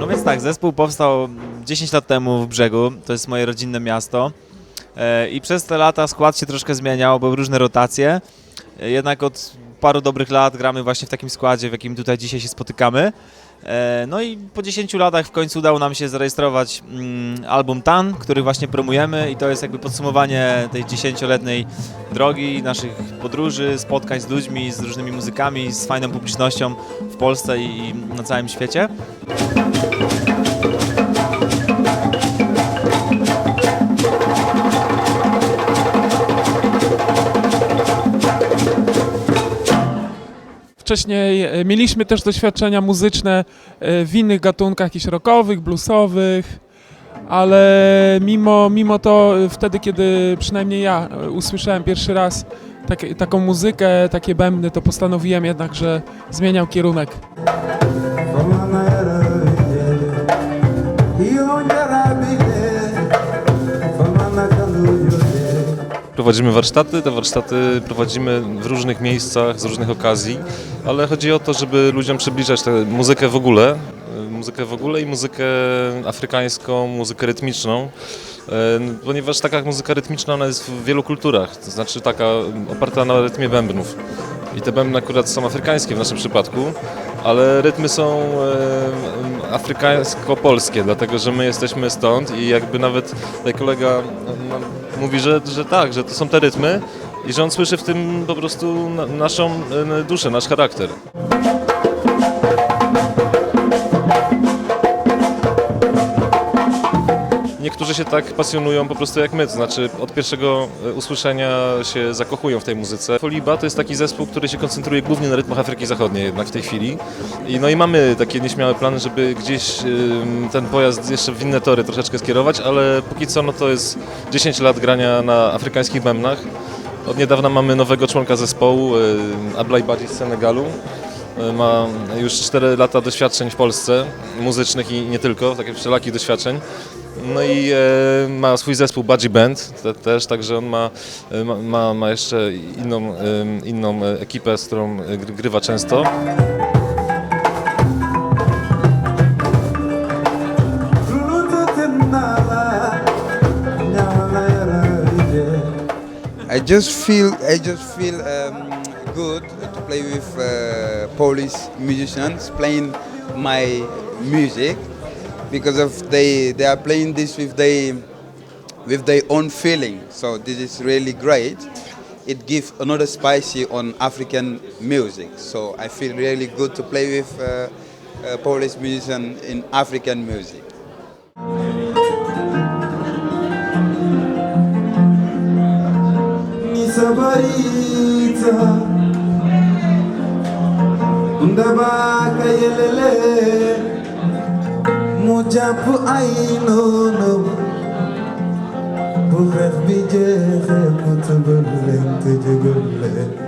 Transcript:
No więc tak, zespół powstał 10 lat temu w Brzegu, to jest moje rodzinne miasto. E, I przez te lata skład się troszkę zmieniał, były różne rotacje. E, Jednak od paru dobrych lat gramy właśnie w takim składzie, w jakim tutaj dzisiaj się spotykamy. E, No i po 10 latach w końcu udało nam się zarejestrować mm, album Tan, który właśnie promujemy i to jest jakby podsumowanie tej 10-letniej drogi, naszych podróży, spotkań z ludźmi, z różnymi muzykami, z fajną publicznością w Polsce i na całym świecie. Wcześniej e, mieliśmy też doświadczenia muzyczne e, w innych gatunkach, jakichś rockowych, bluesowych, ale mimo, mimo to e, wtedy, kiedy przynajmniej ja usłyszałem pierwszy raz tak, taką muzykę, takie bębny, to postanowiłem jednak, że zmieniam kierunek. Prowadzimy warsztaty, te warsztaty prowadzimy w różnych miejscach, z różnych okazji, ale chodzi o to, żeby ludziom przybliżać tę muzykę w ogóle, y, muzykę w ogóle i muzykę afrykańską, muzykę rytmiczną, y, ponieważ taka muzyka rytmiczna ona jest w wielu kulturach, to znaczy taka oparta na rytmie bębnów. I te bębny akurat są afrykańskie w naszym przypadku, ale rytmy są e, afrykańsko-polskie, dlatego że my jesteśmy stąd i jakby nawet tutaj kolega no, mówi, że, że tak, że to są te rytmy i że on słyszy w tym po prostu na, naszą e, duszę, nasz charakter. Niektórzy się tak pasjonują po prostu jak my, to znaczy od pierwszego e, usłyszenia się zakochują w tej muzyce. Foliba to jest taki zespół, który się koncentruje głównie na rytmach Afryki Zachodniej jednak w tej chwili. I, no i mamy takie nieśmiałe plany, żeby gdzieś ten pojazd jeszcze w inne tory troszeczkę skierować, ale póki co no to jest 10 lat grania na afrykańskich bębnach. Od niedawna mamy nowego członka zespołu, Ablai Badzi z Senegalu. Y, Ma już 4 lata doświadczeń w Polsce, muzycznych i nie tylko, takich wszelakich doświadczeń. No i e, ma swój zespół Budgie Band te, też, także on ma, e, ma- ma, jeszcze inną, inną ekipę, z którą gry- grywa często. I just feel I just feel um, good to play with uh, Polish musicians playing my music because of they they are playing this with they with their own feeling. So this is really great. It gives another spicy on African music. So I feel really good to play with uh, uh, Polish musician in African music. Mujab aynunum Bu rehbi cehe mutbullen tecegullen